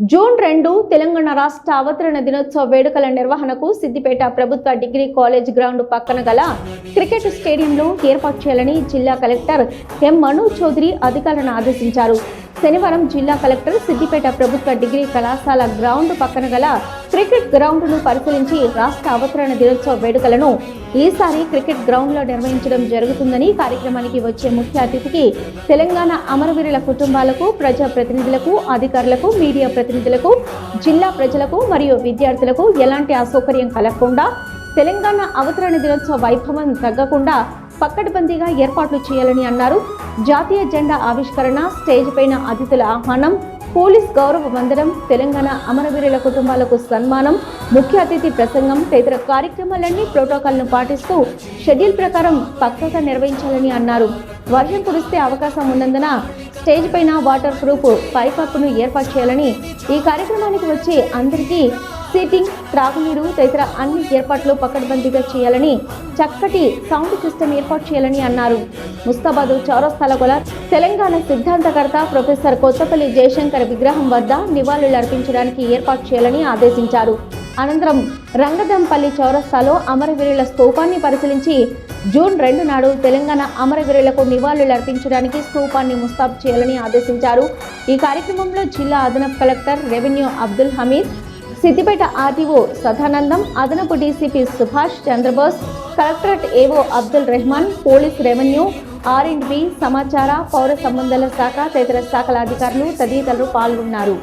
June రెండు తెలంగాణ రాష్ట్ర అవతరణ దినోత్సవ వేడుకల నిర్వహణకు సిద్దిపేట ప్రభుత్వ డిగ్రీ కాలేజ్ గ్రౌండ్ పక్కన గల క్రికెట్ స్టేడియంలో ఏర్పాటు చేయాలని జిల్లా కలెక్టర్ ఎం మను చౌదరి అధికారులను ఆదేశించారు. శనివారం జిల్లా కలెక్టర్ సిద్దిపేట ప్రభుత్వ డిగ్రీ కళాశాల గ్రౌండ్ పక్కన గల క్రికెట్ గ్రౌండ్ను పరిశీలించి రాష్ట్ర అవతరణ దినోత్సవ వేడుకలను ఈసారి క్రికెట్ గ్రౌండ్లో నిర్వహించడం జరుగుతుందని కార్యక్రమానికి వచ్చే ముఖ్య అతిథికి తెలంగాణ అమరవీరుల కుటుంబాలకు ప్రజా ప్రతినిధులకు అధికారులకు మీడియా ప్రతినిధులకు జిల్లా ప్రజలకు మరియు విద్యార్థులకు ఎలాంటి అసౌకర్యం కలగకుండా తెలంగాణ అవతరణ దినోత్సవ వైభవం తగ్గకుండా పక్కడబందీగా ఏర్పాట్లు చేయాలని అన్నారు. జాతీయ జెండా ఆవిష్కరణ స్టేజ్ పైన అతిథుల ఆహ్వానం పోలీస్ గౌరవ వందనం తెలంగాణ అమరవీరుల కుటుంబాలకు సన్మానం ముఖ్య అతిథి ప్రసంగం తదితర కార్యక్రమాలన్నీ ప్రోటోకాల్ను పాటిస్తూ షెడ్యూల్ ప్రకారం పక్కగా నిర్వహించాలని అన్నారు. వర్షం కురిస్తే అవకాశం ఉన్నందున స్టేజ్ పైన వాటర్ ప్రూఫ్ పైకప్పును ఏర్పాటు చేయాలని ఈ కార్యక్రమానికి వచ్చి అందరికీ సీటింగ్ త్రాగునీరు తదితర అన్ని ఏర్పాట్లు పకడ్బందీగా చేయాలని చక్కటి సౌండ్ సిస్టమ్ ఏర్పాటు చేయాలని అన్నారు. ముస్తాబాదు చౌరస్తాల గల తెలంగాణ సిద్ధాంతకర్త ప్రొఫెసర్ కొత్తపల్లి జయశంకర్ విగ్రహం వద్ద నివాళులు అర్పించడానికి ఏర్పాటు చేయాలని ఆదేశించారు. అనంతరం రంగదంపల్లి చౌరస్తాలో అమరవీరుల స్తూపాన్ని పరిశీలించి జూన్ రెండు నాడు తెలంగాణ అమరవీరులకు నివాళులు అర్పించడానికి స్తూపాన్ని ముస్తాబు చేయాలని ఆదేశించారు. ఈ కార్యక్రమంలో జిల్లా అదనపు collector revenue Abdul Hameed Siddipet RTO Sadanandam అదనపు DCP Subhash Chandrabose collectorate AO Abdul Rehman police revenue R and B సమాచార పౌర సంబంధాల శాఖ తదితర శాఖల అధికారులు తదితరులు పాల్గొన్నారు.